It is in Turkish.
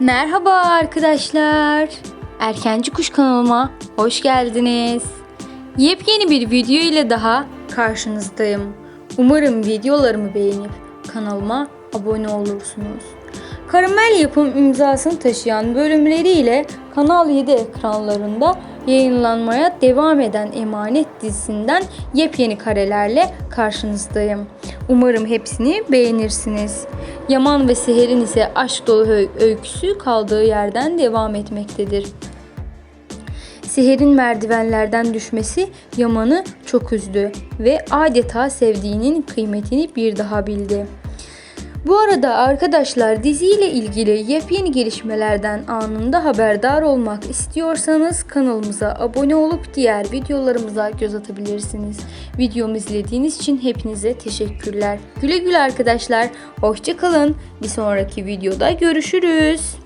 Merhaba arkadaşlar. Erkenci Kuş kanalıma hoş geldiniz. Yepyeni bir video ile daha karşınızdayım. Umarım videolarımı beğenip kanalıma abone olursunuz. Karamel yapım imzasını taşıyan bölümleriyle Kanal 7 ekranlarında yayınlanmaya devam eden Emanet dizisinden yepyeni karelerle karşınızdayım. Umarım hepsini beğenirsiniz. Yaman ve Seher'in ise aşk dolu öy- öyküsü kaldığı yerden devam etmektedir. Seher'in merdivenlerden düşmesi Yaman'ı çok üzdü ve adeta sevdiğinin kıymetini bir daha bildi. Bu arada arkadaşlar diziyle ilgili yepyeni gelişmelerden anında haberdar olmak istiyorsanız kanalımıza abone olup diğer videolarımıza göz atabilirsiniz. Videomu izlediğiniz için hepinize teşekkürler. Güle güle arkadaşlar. Hoşçakalın. Bir sonraki videoda görüşürüz.